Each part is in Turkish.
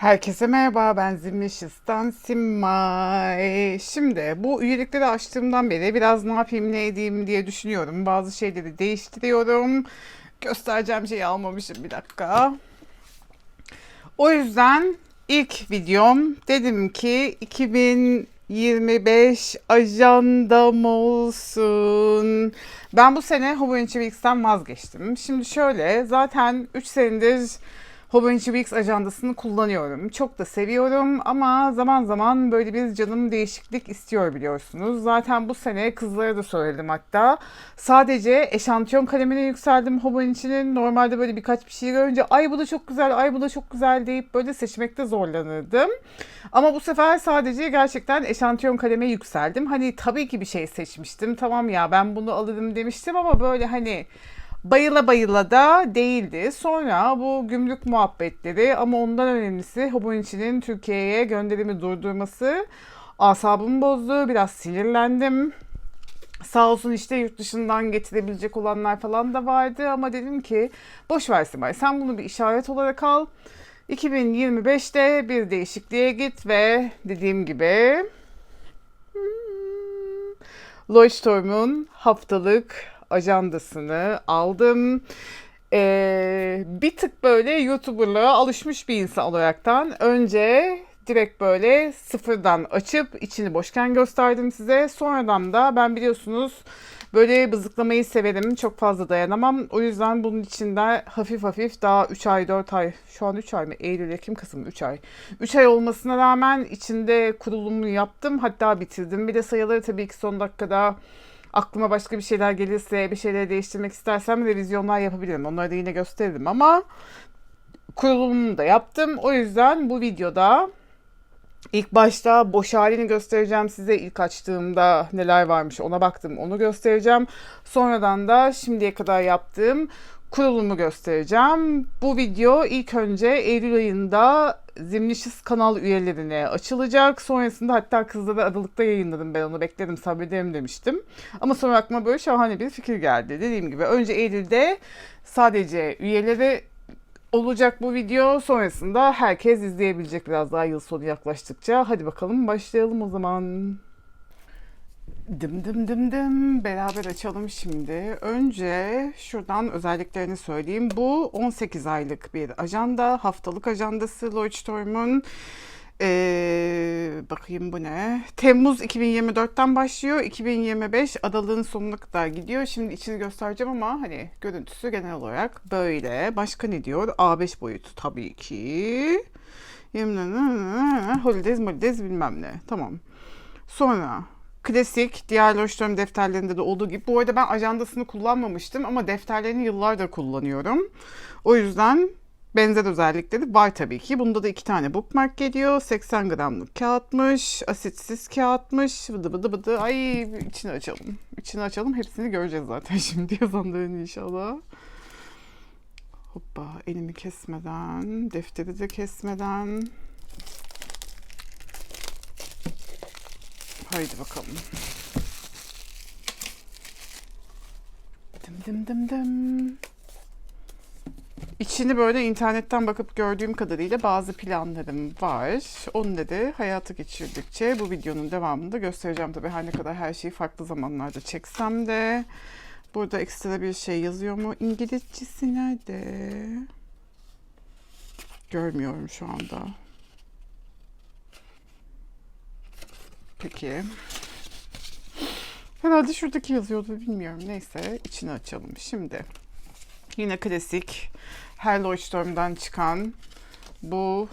Herkese merhaba, ben Zimleşistan Simay. Şimdi bu üyelikleri açtığımdan beri biraz ne yapayım ne edeyim diye düşünüyorum. Bazı şeyleri değiştiriyorum. Göstereceğim şeyi almamışım bir dakika. O yüzden ilk videom dedim ki 2025 ajandam olsun. Ben bu sene Hobonichi Weeks'ten vazgeçtim. Şimdi şöyle zaten 3 senedir Hobonichi Weeks ajandasını kullanıyorum. Çok da seviyorum ama zaman zaman böyle bir canım değişiklik istiyor biliyorsunuz. Zaten bu sene kızlara da söyledim hatta. Sadece eşantiyon kalemine yükseldim Hobonichi'nin. Normalde böyle birkaç bir şey görünce ay bu da çok güzel, ay bu da çok güzel deyip böyle seçmekte zorlanırdım. Ama bu sefer sadece gerçekten eşantiyon kaleme yükseldim. Hani tabii ki bir şey seçmiştim. Tamam ya ben bunu alırım demiştim ama böyle hani bayıla bayıla da değildi. Sonra bu gümrük muhabbetleri ama ondan önemlisi Hobonichi'nin Türkiye'ye gönderimi durdurması asabımı bozdu. Biraz sinirlendim. Sağ olsun işte yurt dışından getirebilecek olanlar falan da vardı ama dedim ki boş ver Simay sen bunu bir işaret olarak al. 2025'te bir değişikliğe git ve dediğim gibi hmm, Leuchtturm'un haftalık ajandasını aldım. Ee, bir tık böyle YouTuber'lığa alışmış bir insan olaraktan önce direkt böyle sıfırdan açıp içini boşken gösterdim size. Sonradan da ben biliyorsunuz böyle bızıklamayı severim. Çok fazla dayanamam. O yüzden bunun içinde hafif hafif daha 3 ay 4 ay şu an 3 ay mı? Eylül, Ekim, Kasım 3 ay. 3 ay olmasına rağmen içinde kurulumunu yaptım. Hatta bitirdim. Bir de sayıları tabii ki son dakikada aklıma başka bir şeyler gelirse, bir şeyleri değiştirmek istersem revizyonlar yapabilirim. Onları da yine gösteririm ama kurulumunu da yaptım. O yüzden bu videoda ilk başta boş halini göstereceğim size. İlk açtığımda neler varmış ona baktım onu göstereceğim. Sonradan da şimdiye kadar yaptığım kurulumu göstereceğim. Bu video ilk önce Eylül ayında Zimnişiz kanal üyelerine açılacak. Sonrasında hatta kızlara Aralık'ta yayınladım ben onu bekledim sabrederim demiştim. Ama sonra aklıma böyle şahane bir fikir geldi. Dediğim gibi önce Eylül'de sadece üyeleri olacak bu video. Sonrasında herkes izleyebilecek biraz daha yıl sonu yaklaştıkça. Hadi bakalım başlayalım o zaman. Dım dım dım dım. Beraber açalım şimdi. Önce şuradan özelliklerini söyleyeyim. Bu 18 aylık bir ajanda. Haftalık ajandası Leuchtturm'un. Ee, bakayım bu ne? Temmuz 2024'ten başlıyor. 2025 adalığın sonuna kadar gidiyor. Şimdi içini göstereceğim ama hani görüntüsü genel olarak böyle. Başka ne diyor? A5 boyutu tabii ki. Holidays, holidays bilmem ne. Tamam. Sonra Klasik diğer Leuchtturm defterlerinde de olduğu gibi. Bu arada ben ajandasını kullanmamıştım ama defterlerini yıllardır kullanıyorum. O yüzden benzer özellikleri var tabii ki. Bunda da iki tane bookmark geliyor. 80 gramlık kağıtmış, asitsiz kağıtmış. Bıdı bıdı bıdı. Ay içini açalım. İçini açalım. Hepsini göreceğiz zaten şimdi yazanların inşallah. Hoppa elimi kesmeden, defteri de kesmeden. Haydi bakalım. Dım dım dım dım. İçini böyle internetten bakıp gördüğüm kadarıyla bazı planlarım var. Onu da hayata geçirdikçe bu videonun devamında göstereceğim tabii. Her ne kadar her şeyi farklı zamanlarda çeksem de. Burada ekstra bir şey yazıyor mu? İngilizcesi nerede? Görmüyorum şu anda. Peki. Herhalde şuradaki yazıyordu bilmiyorum. Neyse içini açalım. Şimdi yine klasik her Leuchtturm'dan çıkan bu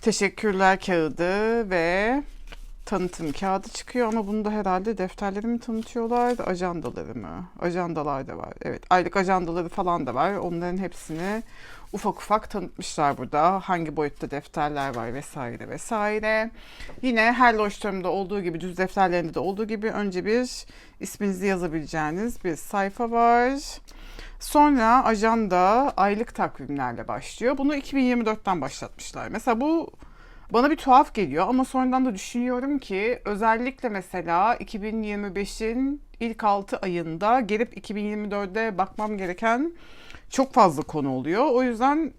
teşekkürler kağıdı ve tanıtım kağıdı çıkıyor ama bunda herhalde defterleri mi tanıtıyorlar, ajandaları mı? Ajandalar da var. Evet, aylık ajandaları falan da var. Onların hepsini ufak ufak tanıtmışlar burada. Hangi boyutta defterler var vesaire vesaire. Yine her Leuchtturm'da olduğu gibi, düz defterlerinde de olduğu gibi önce bir isminizi yazabileceğiniz bir sayfa var. Sonra ajanda aylık takvimlerle başlıyor. Bunu 2024'ten başlatmışlar. Mesela bu bana bir tuhaf geliyor ama sonradan da düşünüyorum ki özellikle mesela 2025'in ilk 6 ayında gelip 2024'de bakmam gereken çok fazla konu oluyor. O yüzden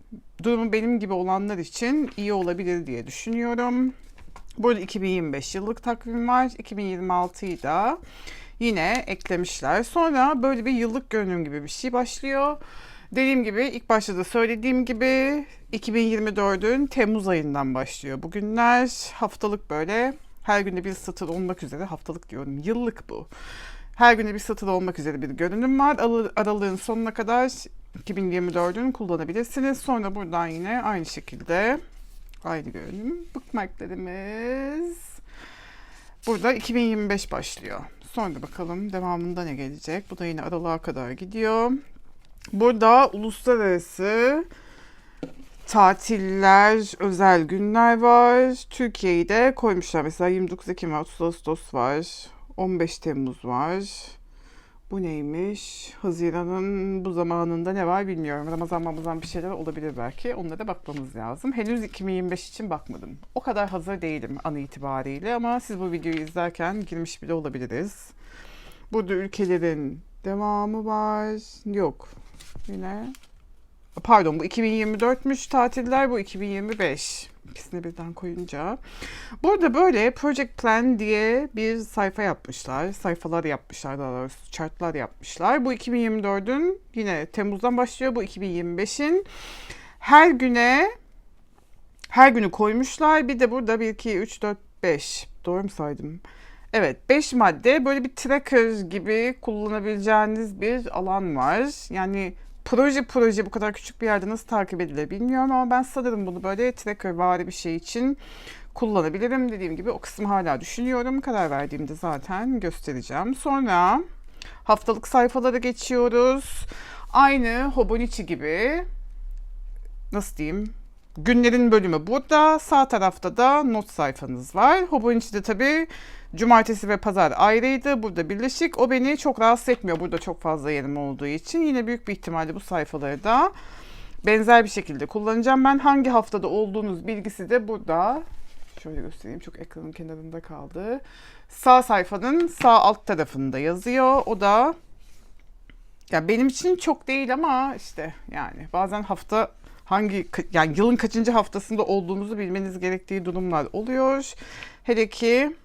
durumu benim gibi olanlar için iyi olabilir diye düşünüyorum. Burada 2025 yıllık takvim var. 2026'yı da yine eklemişler. Sonra böyle bir yıllık görünüm gibi bir şey başlıyor. Dediğim gibi ilk başta da söylediğim gibi 2024'ün Temmuz ayından başlıyor. Bugünler haftalık böyle her günde bir satır olmak üzere haftalık diyorum yıllık bu. Her günde bir satır olmak üzere bir görünüm var. Ar- Aralığın sonuna kadar 2024'ün kullanabilirsiniz. Sonra buradan yine aynı şekilde aynı görünüm. Bookmarklarımız. Burada 2025 başlıyor. Sonra bakalım devamında ne gelecek. Bu da yine aralığa kadar gidiyor. Burada uluslararası tatiller, özel günler var. Türkiye'yi de koymuşlar. Mesela 29 Ekim var, 30 Ağustos var, 15 Temmuz var. Bu neymiş? Haziran'ın bu zamanında ne var bilmiyorum. Ramazan Ramazan bir şeyler olabilir belki. Onlara da bakmamız lazım. Henüz 2025 için bakmadım. O kadar hazır değilim an itibariyle ama siz bu videoyu izlerken girmiş bile olabiliriz. Burada ülkelerin devamı var. Yok. Yine pardon bu 2024'müş tatiller bu 2025. İkisini birden koyunca. Burada böyle Project Plan diye bir sayfa yapmışlar. Sayfalar yapmışlar daha doğrusu chartlar yapmışlar. Bu 2024'ün yine Temmuz'dan başlıyor. Bu 2025'in her güne her günü koymuşlar. Bir de burada 1, 2, 3, 4, 5. Doğru mu saydım? Evet 5 madde böyle bir tracker gibi kullanabileceğiniz bir alan var. Yani proje proje bu kadar küçük bir yerde nasıl takip edilir bilmiyorum ama ben sanırım bunu böyle tracker vari bir şey için kullanabilirim. Dediğim gibi o kısmı hala düşünüyorum. Karar verdiğimde zaten göstereceğim. Sonra haftalık sayfalara geçiyoruz. Aynı Hobonichi gibi nasıl diyeyim günlerin bölümü burada. Sağ tarafta da not sayfanız var. Hobonichi'de tabii cumartesi ve pazar ayrıydı. Burada birleşik. O beni çok rahatsız etmiyor. Burada çok fazla yerim olduğu için. Yine büyük bir ihtimalle bu sayfaları da benzer bir şekilde kullanacağım. Ben hangi haftada olduğunuz bilgisi de burada. Şöyle göstereyim. Çok ekranın kenarında kaldı. Sağ sayfanın sağ alt tarafında yazıyor. O da ya benim için çok değil ama işte yani bazen hafta hangi yani yılın kaçıncı haftasında olduğunuzu bilmeniz gerektiği durumlar oluyor. Hele ki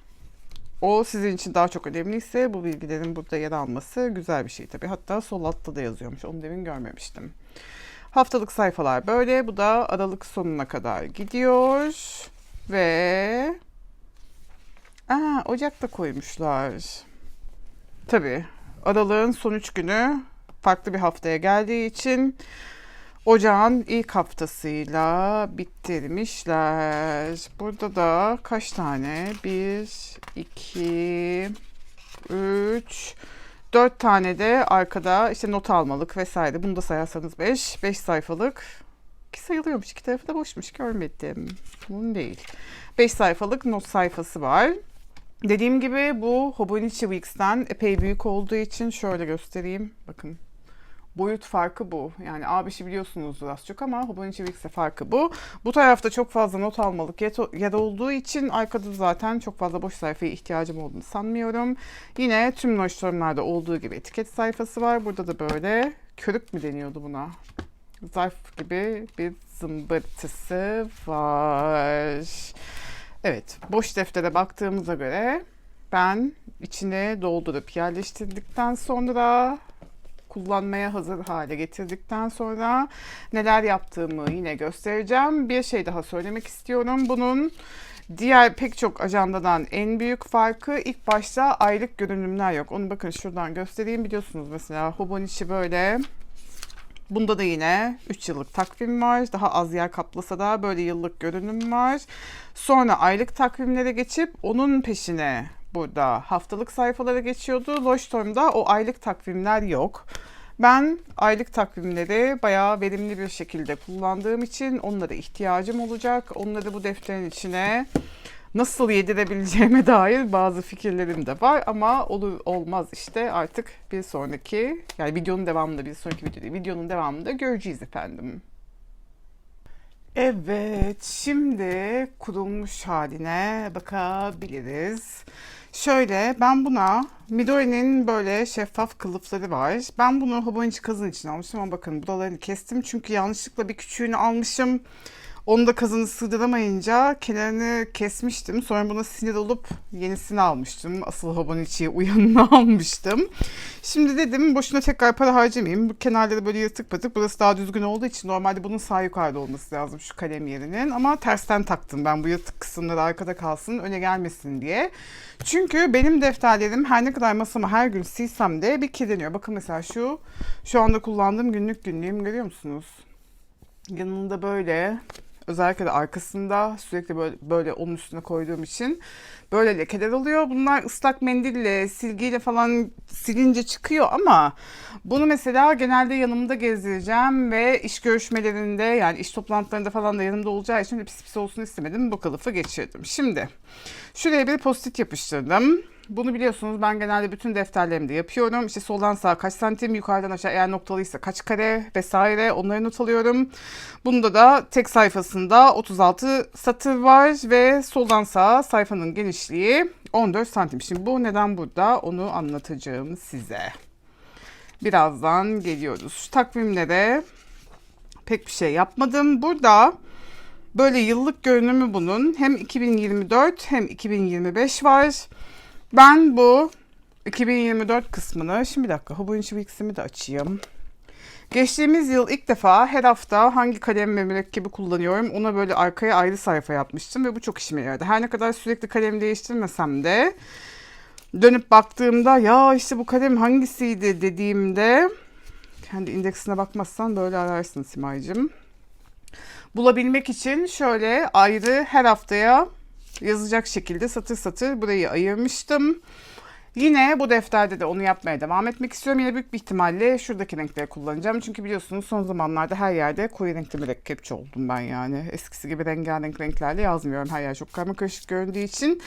o sizin için daha çok önemliyse bu bilgilerin burada yer alması güzel bir şey tabii. Hatta sol altta da yazıyormuş. Onu demin görmemiştim. Haftalık sayfalar böyle. Bu da Aralık sonuna kadar gidiyor. Ve Aa, Ocak'ta koymuşlar. Tabii. Aralığın son üç günü farklı bir haftaya geldiği için Ocağın ilk haftasıyla bitirmişler. Burada da kaç tane? 1, 2, 3, 4 tane de arkada işte not almalık vesaire. Bunu da sayarsanız 5. 5 sayfalık. Ki sayılıyormuş. İki tarafı da boşmuş. Görmedim. Bunun değil. 5 sayfalık not sayfası var. Dediğim gibi bu Hobonichi Weeks'ten epey büyük olduğu için şöyle göstereyim. Bakın boyut farkı bu. Yani A5'i biliyorsunuzdur az çok ama Hobonichi Weeks'e farkı bu. Bu tarafta çok fazla not almalık yer olduğu için arkada zaten çok fazla boş sayfaya ihtiyacım olduğunu sanmıyorum. Yine tüm noştorumlarda olduğu gibi etiket sayfası var. Burada da böyle körük mü deniyordu buna? Zarf gibi bir zımbırtısı var. Evet, boş deftere baktığımıza göre ben içine doldurup yerleştirdikten sonra kullanmaya hazır hale getirdikten sonra neler yaptığımı yine göstereceğim. Bir şey daha söylemek istiyorum. Bunun diğer pek çok ajandadan en büyük farkı ilk başta aylık görünümler yok. Onu bakın şuradan göstereyim. Biliyorsunuz mesela Hobonichi böyle Bunda da yine 3 yıllık takvim var. Daha az yer kaplasa da böyle yıllık görünüm var. Sonra aylık takvimlere geçip onun peşine burada haftalık sayfalara geçiyordu. Lodestorm'da o aylık takvimler yok. Ben aylık takvimleri bayağı verimli bir şekilde kullandığım için onlara ihtiyacım olacak. Onları bu defterin içine nasıl yedirebileceğime dair bazı fikirlerim de var ama olur olmaz işte artık bir sonraki yani videonun devamında bir sonraki videoda videonun devamında göreceğiz efendim. Evet, şimdi kurulmuş haline bakabiliriz. Şöyle, ben buna Midori'nin böyle şeffaf kılıfları var. Ben bunu Hobonichi kazın için almıştım ama bakın buralarını kestim. Çünkü yanlışlıkla bir küçüğünü almışım. Onu da kazını sığdıramayınca kenarını kesmiştim. Sonra buna sinir olup yenisini almıştım. Asıl Hobonichi'yi uyanını almıştım. Şimdi dedim boşuna tekrar para harcamayayım. Bu kenarları böyle yırtık patık. Burası daha düzgün olduğu için normalde bunun sağ yukarıda olması lazım şu kalem yerinin. Ama tersten taktım ben bu yırtık kısımları arkada kalsın öne gelmesin diye. Çünkü benim defterlerim her ne kadar masamı her gün silsem de bir kirleniyor. Bakın mesela şu şu anda kullandığım günlük günlüğüm görüyor musunuz? Yanında böyle özellikle de arkasında sürekli böyle, böyle onun üstüne koyduğum için böyle lekeler oluyor. Bunlar ıslak mendille, silgiyle falan silince çıkıyor ama bunu mesela genelde yanımda gezdireceğim ve iş görüşmelerinde yani iş toplantılarında falan da yanımda olacağı için pis pis olsun istemedim. Bu kılıfı geçirdim. Şimdi şuraya bir post-it yapıştırdım. Bunu biliyorsunuz ben genelde bütün defterlerimde yapıyorum. İşte soldan sağa kaç santim, yukarıdan aşağı eğer noktalıysa kaç kare vesaire onları not alıyorum. Bunda da tek sayfasında 36 satır var ve soldan sağa sayfanın genişliği 14 santim. Şimdi bu neden burada onu anlatacağım size. Birazdan geliyoruz. Şu takvimlere pek bir şey yapmadım. Burada böyle yıllık görünümü bunun hem 2024 hem 2025 var. Ben bu 2024 kısmını, şimdi bir dakika Hobonichi Wix'imi de açayım. Geçtiğimiz yıl ilk defa her hafta hangi kalem ve mürekkebi kullanıyorum ona böyle arkaya ayrı sayfa yapmıştım ve bu çok işime yaradı. Her ne kadar sürekli kalem değiştirmesem de dönüp baktığımda ya işte bu kalem hangisiydi dediğimde kendi indeksine bakmazsan böyle ararsın Simay'cığım. Bulabilmek için şöyle ayrı her haftaya yazacak şekilde satır satır burayı ayırmıştım. Yine bu defterde de onu yapmaya devam etmek istiyorum. Yine büyük bir ihtimalle şuradaki renkleri kullanacağım. Çünkü biliyorsunuz son zamanlarda her yerde koyu renkli mürekkepçi oldum ben yani. Eskisi gibi rengarenk renklerle yazmıyorum. Her yer çok karma karışık göründüğü için.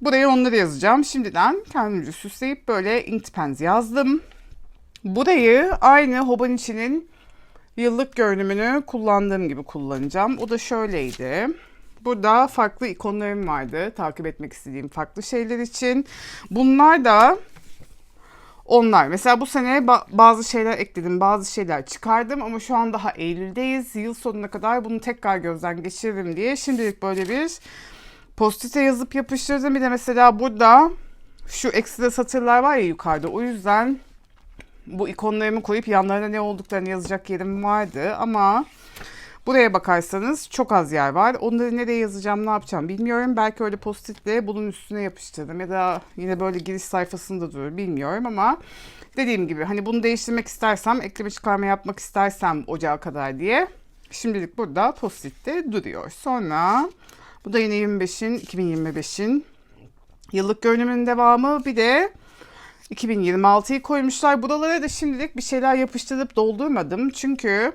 Buraya onları yazacağım. Şimdiden kendimce süsleyip böyle Inkpens yazdım. Burayı aynı Hobonichi'nin yıllık görünümünü kullandığım gibi kullanacağım. O da şöyleydi. Burada farklı ikonlarım vardı. Takip etmek istediğim farklı şeyler için. Bunlar da onlar. Mesela bu sene ba- bazı şeyler ekledim, bazı şeyler çıkardım ama şu an daha Eylül'deyiz. Yıl sonuna kadar bunu tekrar gözden geçiririm diye şimdilik böyle bir postite yazıp yapıştırdım. Bir de mesela burada şu ekstra satırlar var ya yukarıda. O yüzden bu ikonlarımı koyup yanlarına ne olduklarını yazacak yerim vardı ama Buraya bakarsanız çok az yer var. Onları nereye yazacağım, ne yapacağım bilmiyorum. Belki öyle postitle bunun üstüne yapıştırdım ya da yine böyle giriş sayfasında durur bilmiyorum ama dediğim gibi hani bunu değiştirmek istersem, ekleme çıkarma yapmak istersem ocağa kadar diye şimdilik burada postitte duruyor. Sonra bu da yine 25'in, 2025'in yıllık görünümünün devamı. Bir de 2026'yı koymuşlar. Buralara da şimdilik bir şeyler yapıştırıp doldurmadım. Çünkü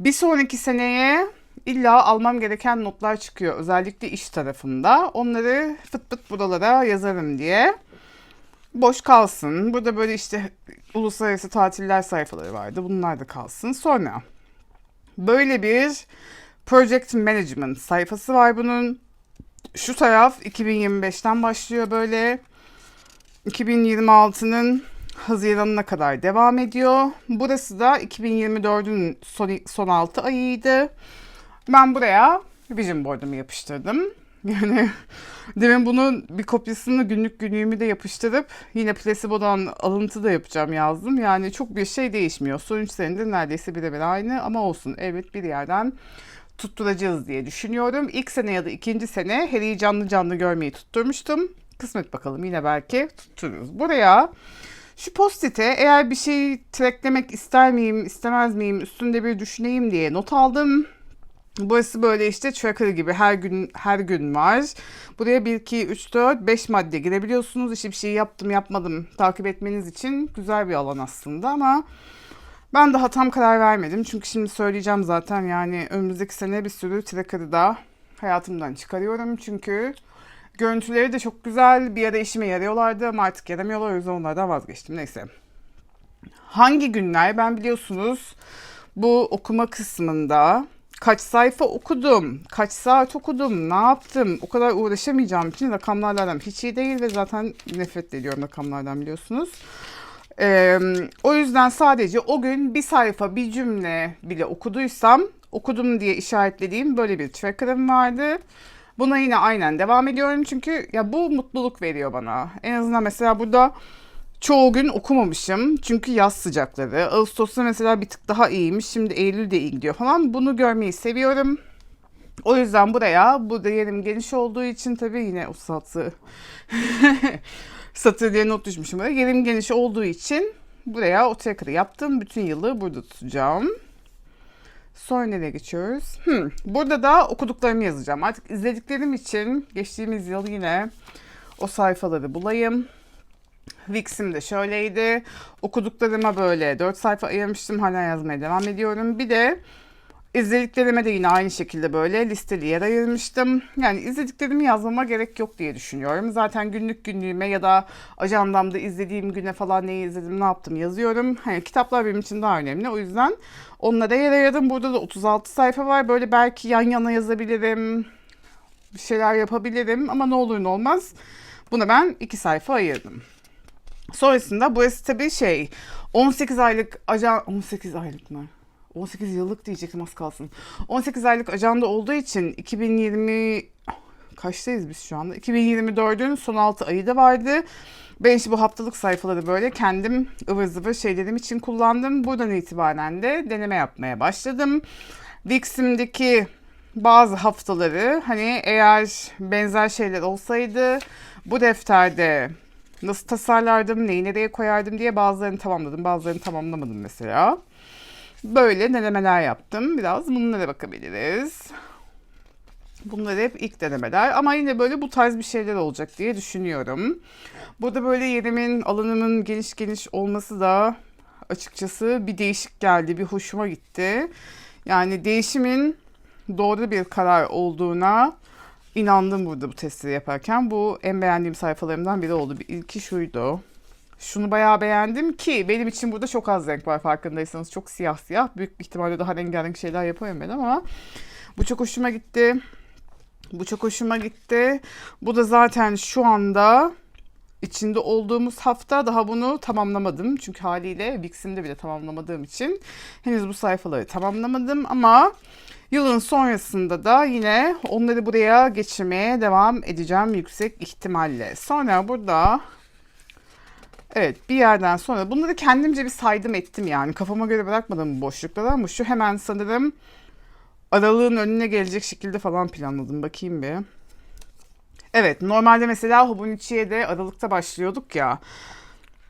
bir sonraki seneye illa almam gereken notlar çıkıyor. Özellikle iş tarafında. Onları fıt fıt buralara yazarım diye. Boş kalsın. Burada böyle işte uluslararası tatiller sayfaları vardı. Bunlar da kalsın. Sonra böyle bir Project Management sayfası var bunun. Şu taraf 2025'ten başlıyor böyle. 2026'nın Haziran'ına kadar devam ediyor. Burası da 2024'ün son, son 6 ayıydı. Ben buraya Vision Board'umu yapıştırdım. Yani demin bunun bir kopyasını günlük günlüğümü de yapıştırıp yine Placebo'dan alıntı da yapacağım yazdım. Yani çok bir şey değişmiyor. Son 3 senedir neredeyse birebir aynı ama olsun. Evet bir yerden tutturacağız diye düşünüyorum. İlk sene ya da ikinci sene Harry'i canlı canlı görmeyi tutturmuştum. Kısmet bakalım yine belki tuttururuz. Buraya şu postite eğer bir şey tracklemek ister miyim, istemez miyim, üstünde bir düşüneyim diye not aldım. Burası böyle işte tracker gibi her gün her gün var. Buraya 1, 2, 3, 4, 5 madde girebiliyorsunuz. İşte bir şey yaptım yapmadım takip etmeniz için güzel bir alan aslında ama ben daha tam karar vermedim. Çünkü şimdi söyleyeceğim zaten yani önümüzdeki sene bir sürü tracker'ı da hayatımdan çıkarıyorum. Çünkü Görüntüleri de çok güzel. Bir ara işime yarıyorlardı ama artık yaramıyorlar. O yüzden onlardan vazgeçtim. Neyse. Hangi günler? Ben biliyorsunuz bu okuma kısmında kaç sayfa okudum, kaç saat okudum, ne yaptım o kadar uğraşamayacağım için rakamlardan hiç iyi değil ve zaten nefret ediyorum rakamlardan biliyorsunuz. Ee, o yüzden sadece o gün bir sayfa bir cümle bile okuduysam okudum diye işaretlediğim böyle bir tracker'ım vardı. Buna yine aynen devam ediyorum çünkü ya bu mutluluk veriyor bana. En azından mesela burada çoğu gün okumamışım. Çünkü yaz sıcakları. Ağustos'ta mesela bir tık daha iyiymiş. Şimdi Eylül de iyi gidiyor falan. Bunu görmeyi seviyorum. O yüzden buraya, burada yerim geniş olduğu için tabii yine o satı satır diye not düşmüşüm. Böyle. Yerim geniş olduğu için buraya o tracker'ı yaptım. Bütün yılı burada tutacağım. Sonra nereye geçiyoruz? Hmm, burada da okuduklarımı yazacağım. Artık izlediklerim için geçtiğimiz yıl yine o sayfaları bulayım. Wix'im de şöyleydi. Okuduklarıma böyle 4 sayfa ayırmıştım. Hala yazmaya devam ediyorum. Bir de izlediklerime de yine aynı şekilde böyle listeli yer ayırmıştım. Yani izlediklerimi yazmama gerek yok diye düşünüyorum. Zaten günlük günlüğüme ya da ajandamda izlediğim güne falan neyi izledim, ne yaptım yazıyorum. Hani kitaplar benim için daha önemli. O yüzden onlara yer ayırdım. Burada da 36 sayfa var. Böyle belki yan yana yazabilirim. Bir şeyler yapabilirim ama ne olur ne olmaz. Buna ben 2 sayfa ayırdım. Sonrasında burası tabii şey 18 aylık ajan 18 aylık mı? 18 yıllık diyecektim az kalsın. 18 aylık ajanda olduğu için 2020 kaçtayız biz şu anda? 2024'ün son 6 ayı da vardı. Ben işte bu haftalık sayfaları böyle kendim ıvır zıvır şeylerim için kullandım. Buradan itibaren de deneme yapmaya başladım. Wix'imdeki bazı haftaları hani eğer benzer şeyler olsaydı bu defterde nasıl tasarlardım, neyi nereye koyardım diye bazılarını tamamladım, bazılarını tamamlamadım mesela. Böyle denemeler yaptım. Biraz bunlara bakabiliriz. Bunlar hep ilk denemeler ama yine böyle bu tarz bir şeyler olacak diye düşünüyorum. Burada böyle yerimin, alanımın geniş geniş olması da açıkçası bir değişik geldi, bir hoşuma gitti. Yani değişimin doğru bir karar olduğuna inandım burada bu testleri yaparken. Bu en beğendiğim sayfalarımdan biri oldu. Bir ilki şuydu. Şunu bayağı beğendim ki benim için burada çok az renk var farkındaysanız. Çok siyah siyah. Büyük ihtimalle daha rengarenk şeyler yapıyorum ben ama bu çok hoşuma gitti. Bu çok hoşuma gitti. Bu da zaten şu anda içinde olduğumuz hafta daha bunu tamamlamadım. Çünkü haliyle Wix'imde bile tamamlamadığım için henüz bu sayfaları tamamlamadım ama yılın sonrasında da yine onları buraya geçirmeye devam edeceğim yüksek ihtimalle. Sonra burada Evet bir yerden sonra bunları kendimce bir saydım ettim yani kafama göre bırakmadım bu boşlukları ama şu hemen sanırım aralığın önüne gelecek şekilde falan planladım bakayım bir. Evet normalde mesela Hobonichi'ye de Aralık'ta başlıyorduk ya.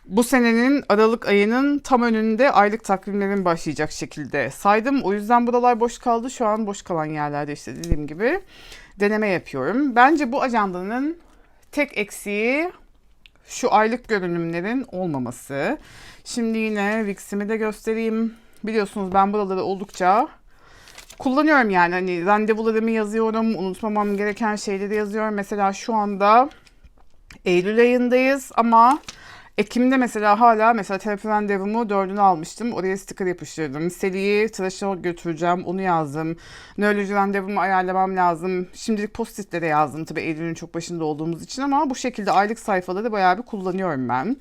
Bu senenin Aralık ayının tam önünde aylık takvimlerin başlayacak şekilde saydım. O yüzden buralar boş kaldı. Şu an boş kalan yerlerde işte dediğim gibi deneme yapıyorum. Bence bu ajandanın tek eksiği şu aylık görünümlerin olmaması. Şimdi yine Wix'imi de göstereyim. Biliyorsunuz ben buraları oldukça kullanıyorum yani. Hani randevularımı yazıyorum. Unutmamam gereken şeyleri yazıyorum. Mesela şu anda Eylül ayındayız ama Ekim'de mesela hala mesela terapi randevumu dördünü almıştım. Oraya sticker yapıştırdım. Seli'yi tıraşa götüreceğim. Onu yazdım. Nöroloji randevumu ayarlamam lazım. Şimdilik post-itlere yazdım. Tabii Eylül'ün çok başında olduğumuz için ama bu şekilde aylık sayfaları bayağı bir kullanıyorum ben.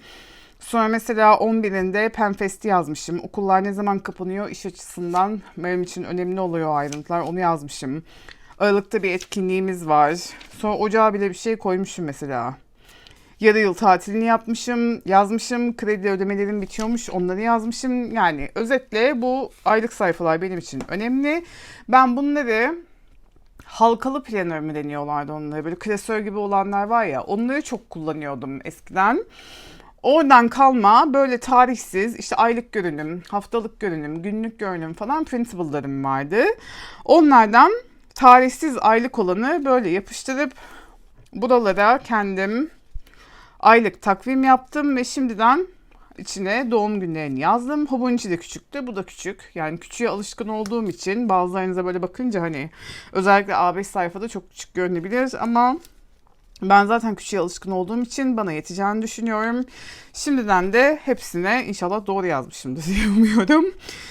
Sonra mesela 11'inde Penfest'i yazmışım. Okullar ne zaman kapanıyor iş açısından benim için önemli oluyor ayrıntılar. Onu yazmışım. Aralıkta bir etkinliğimiz var. Sonra ocağa bile bir şey koymuşum mesela. Yarı yıl tatilini yapmışım, yazmışım. Kredi ödemelerim bitiyormuş, onları yazmışım. Yani özetle bu aylık sayfalar benim için önemli. Ben bunları halkalı planör mü deniyorlardı onları? Böyle klasör gibi olanlar var ya, onları çok kullanıyordum eskiden. Oradan kalma böyle tarihsiz işte aylık görünüm, haftalık görünüm, günlük görünüm falan principle'larım vardı. Onlardan tarihsiz aylık olanı böyle yapıştırıp buralara kendim aylık takvim yaptım ve şimdiden içine doğum günlerini yazdım. Hobonichi de küçüktü, bu da küçük. Yani küçüğe alışkın olduğum için bazılarınıza böyle bakınca hani özellikle A5 sayfada çok küçük görünebilir ama Ben zaten küçüğe alışkın olduğum için bana yeteceğini düşünüyorum. Şimdiden de hepsine inşallah doğru yazmışımdır diye umuyorum.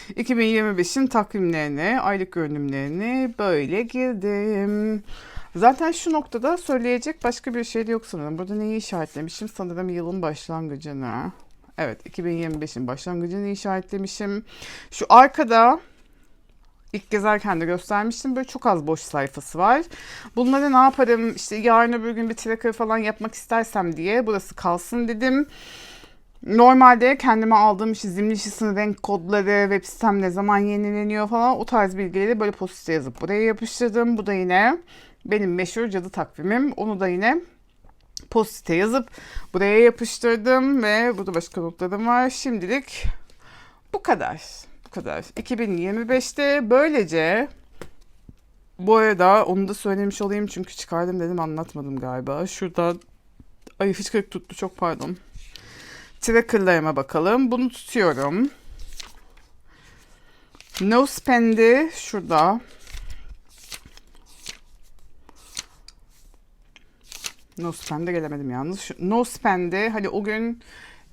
2025'in takvimlerini, aylık görünümlerini böyle girdim. Zaten şu noktada söyleyecek başka bir şey de yok sanırım. Burada neyi işaretlemişim? Sanırım yılın başlangıcını. Evet 2025'in başlangıcını işaretlemişim. Şu arkada ilk gezerken de göstermiştim. Böyle çok az boş sayfası var. Bunları ne yaparım işte yarın öbür gün bir tracker falan yapmak istersem diye burası kalsın dedim. Normalde kendime aldığım işte Zimlicious renk kodları, web sitem ne zaman yenileniyor falan o tarz bilgileri böyle post yazıp buraya yapıştırdım. Bu da yine benim meşhur cadı takvimim. Onu da yine post yazıp buraya yapıştırdım ve burada başka notlarım var. Şimdilik bu kadar. Bu kadar. 2025'te böylece bu arada onu da söylemiş olayım çünkü çıkardım dedim anlatmadım galiba. Şurada ay hıçkırık tuttu çok pardon. Tracker'larıma bakalım. Bunu tutuyorum. No spend'i şurada. No spend'e gelemedim yalnız. Şu, no spend'i hani o gün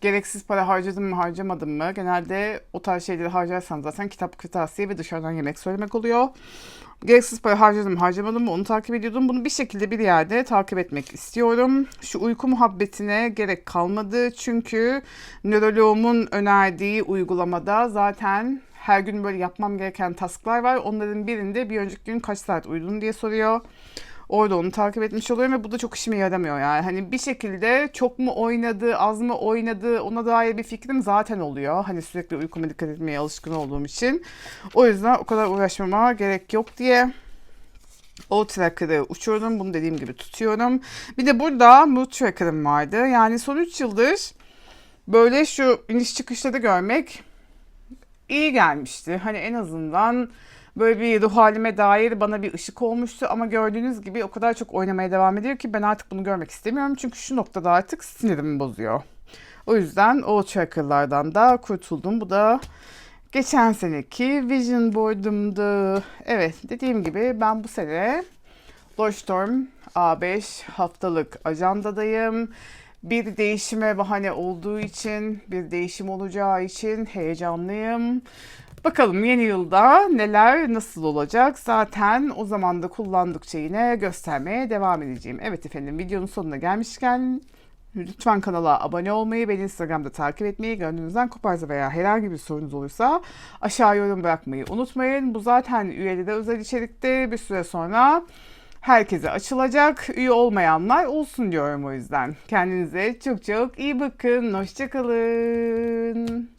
gereksiz para harcadım mı harcamadım mı? Genelde o tarz şeyleri harcarsan zaten kitap kırtasiye ve dışarıdan yemek söylemek oluyor. Gereksiz para harcadım mı harcamadım mı onu takip ediyordum. Bunu bir şekilde bir yerde takip etmek istiyorum. Şu uyku muhabbetine gerek kalmadı. Çünkü nöroloğumun önerdiği uygulamada zaten her gün böyle yapmam gereken tasklar var. Onların birinde bir önceki gün kaç saat uyudun diye soruyor. Orada onu takip etmiş oluyorum ve bu da çok işime yaramıyor yani. Hani bir şekilde çok mu oynadı, az mı oynadı ona dair bir fikrim zaten oluyor. Hani sürekli uykuma dikkat etmeye alışkın olduğum için. O yüzden o kadar uğraşmama gerek yok diye o tracker'ı uçurdum. Bunu dediğim gibi tutuyorum. Bir de burada mood tracker'ım vardı. Yani son 3 yıldır böyle şu iniş çıkışları görmek iyi gelmişti. Hani en azından böyle bir ruh halime dair bana bir ışık olmuştu ama gördüğünüz gibi o kadar çok oynamaya devam ediyor ki ben artık bunu görmek istemiyorum çünkü şu noktada artık sinirimi bozuyor. O yüzden o tracker'lardan da kurtuldum. Bu da geçen seneki vision board'umdu. Evet dediğim gibi ben bu sene Lordstorm A5 haftalık ajandadayım. Bir değişime bahane olduğu için, bir değişim olacağı için heyecanlıyım. Bakalım yeni yılda neler nasıl olacak zaten o zaman da kullandıkça yine göstermeye devam edeceğim. Evet efendim videonun sonuna gelmişken lütfen kanala abone olmayı, beni Instagram'da takip etmeyi, gönlünüzden koparsa veya herhangi bir sorunuz olursa aşağı yorum bırakmayı unutmayın. Bu zaten üyelere özel içerikte bir süre sonra herkese açılacak. Üye olmayanlar olsun diyorum o yüzden. Kendinize çok çok iyi bakın. Hoşçakalın.